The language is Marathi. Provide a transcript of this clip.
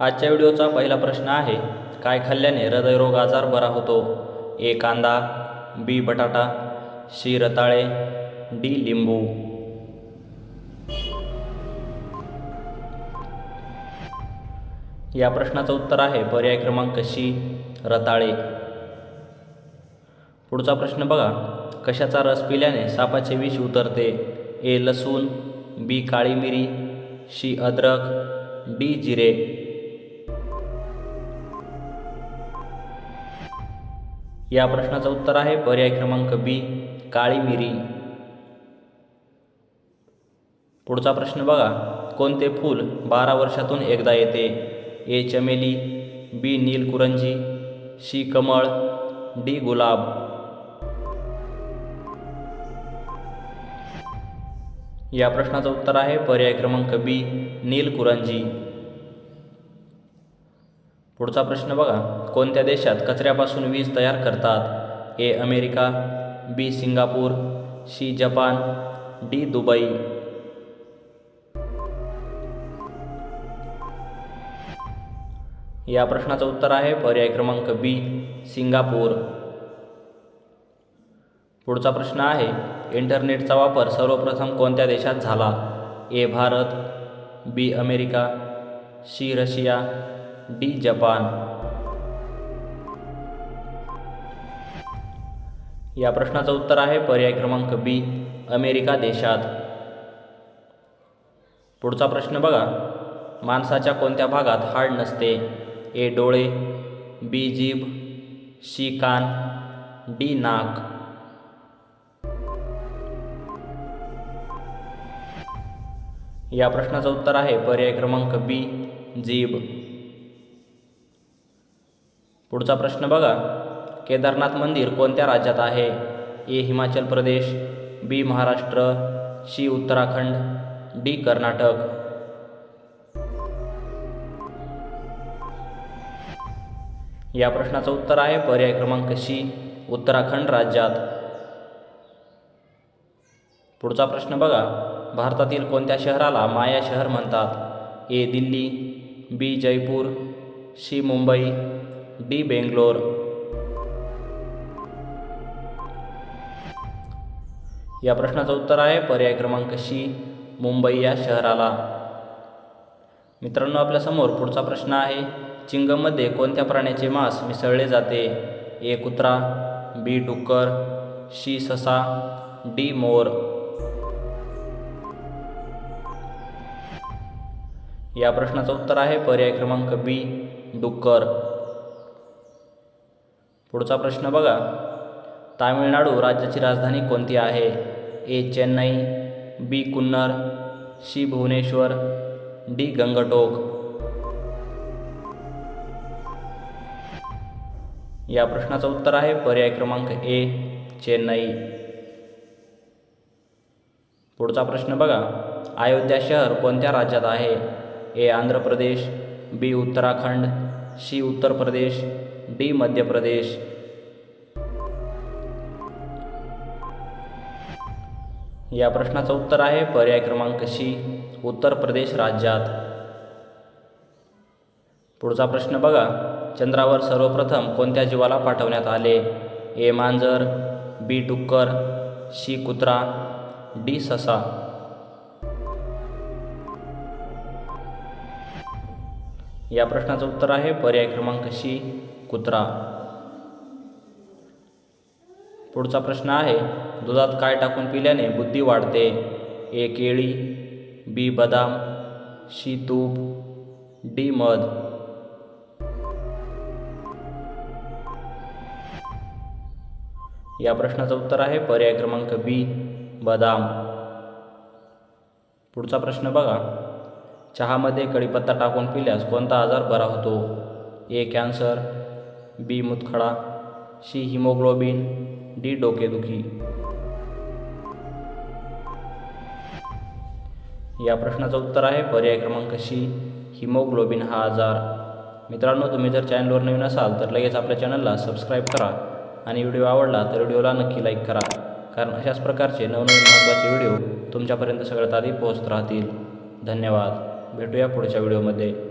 आजच्या व्हिडिओचा पहिला प्रश्न आहे काय खाल्ल्याने हृदयरोग आजार बरा होतो? ए कांदा बी बटाटा सी रताळे डी लिंबू. या प्रश्नाचं उत्तर आहे पर्याय क्रमांक सी रताळे. पुढचा प्रश्न बघा कशाचा रस पिल्याने सापाचे विष उतरते? ए लसूण बी काळी मिरी सी अद्रक डी जिरे. या प्रश्नाचं उत्तर आहे. पर्याय क्रमांक बी काळी मिरी. पुढचा प्रश्न बघा. कोणते फूल बारा वर्षातून एकदा येते? ए चमेली बी नीलकुरंजी सी कमळ डी गुलाब. या प्रश्नाचं उत्तर आहे. पर्याय क्रमांक बी नीलकुरंजी पुढचा प्रश्न बघा. कोणत्या देशात कचऱ्यापासून वीज तयार करतात? A America B Singapore C Japan D Dubai. या प्रश्नाचं उत्तर आहे पर्याय क्रमांक बी सिंगापूर. पुढचा प्रश्न आहे इंटरनेटचा वापर सर्वप्रथम कोणत्या देशात झाला? A Bharat B America C Russia D Japan. या प्रश्नाचं उत्तर आहे पर्याय क्रमांक बी अमेरिका देशात. पुढचा प्रश्न बघा. माणसाच्या कोणत्या भागात हाड नसते? ए डोळे बी जीभ सी कान डी नाक. या प्रश्नाचं उत्तर आहे पर्याय क्रमांक बी जीभ. पुढचा प्रश्न बघा. केदारनाथ मंदिर कोणत्या राज्यात आहे? A Himachal Pradesh B Maharashtra C Uttarakhand D Karnataka. या प्रश्नाचं उत्तर आहे पर्याय क्रमांक सी उत्तराखंड राज्यात. पुढचा प्रश्न बघा. भारतातील कोणत्या शहराला माया शहर म्हणतात? A Delhi B Jaipur C Mumbai D Bangalore. या प्रश्नाचं उत्तर आहे पर्याय क्रमांक सी मुंबई या शहराला. मित्रांनो आपल्यासमोर पुढचा प्रश्न आहे चिंगममध्ये कोणत्या प्राण्याचे मांस मिसळले जाते? ए कुत्रा बी डुक्कर सी ससा डी मोर. या प्रश्नाचं उत्तर आहे पर्याय क्रमांक बी डुक्कर. पुढचा प्रश्न बघा. तामिळनाडू राज्याची राजधानी कोणती आहे? A Chennai B Coonoor C Bhubaneswar D Gangtok. या प्रश्नाचं उत्तर आहे पर्याय क्रमांक ए चेन्नई. पुढचा प्रश्न बघा. अयोध्या शहर कोणत्या राज्यात आहे? A Andhra Pradesh B Uttarakhand C Uttar Pradesh D Madhya Pradesh. या प्रश्नाचं उत्तर आहे पर्याय क्रमांक सी उत्तर प्रदेश राज्यात. पुढचा प्रश्न बघा. चंद्रावर सर्वप्रथम कोणत्या जीवाला पाठवण्यात आले? ए मांजर बी डुक्कर सी कुत्रा डी ससा. या प्रश्नाचं उत्तर आहे पर्याय क्रमांक सी कुत्रा. पुढचा प्रश्न आहे दुधात काय टाकून पिल्याने बुद्धी वाढते? ए केळी बी बदाम सी तूप डी मध. या प्रश्नाचं उत्तर आहे पर्याय क्रमांक बी बदाम. पुढचा प्रश्न बघा. चहामध्ये कढीपत्ता टाकून पिल्यास कोणता आजार बरा होतो? ए कॅन्सर बी मुतखडा सी हिमोग्लोबिन डी डोकेदुखी. या प्रश्नाचं उत्तर आहे पर्याय क्रमांक सी हिमोग्लोबिन हा आजार. मित्रांनो तुम्ही जर चॅनलवर नवीन असाल तर लगेच आपल्या चॅनलला सबस्क्राईब करा आणि व्हिडिओ आवडला तर व्हिडिओला नक्की लाईक करा. कारण अशाच प्रकारचे नवनवीन महत्त्वाचे व्हिडिओ तुमच्यापर्यंत सगळ्यात आधी पोहोचत राहतील. धन्यवाद. भेटूया पुढच्या व्हिडिओमध्ये.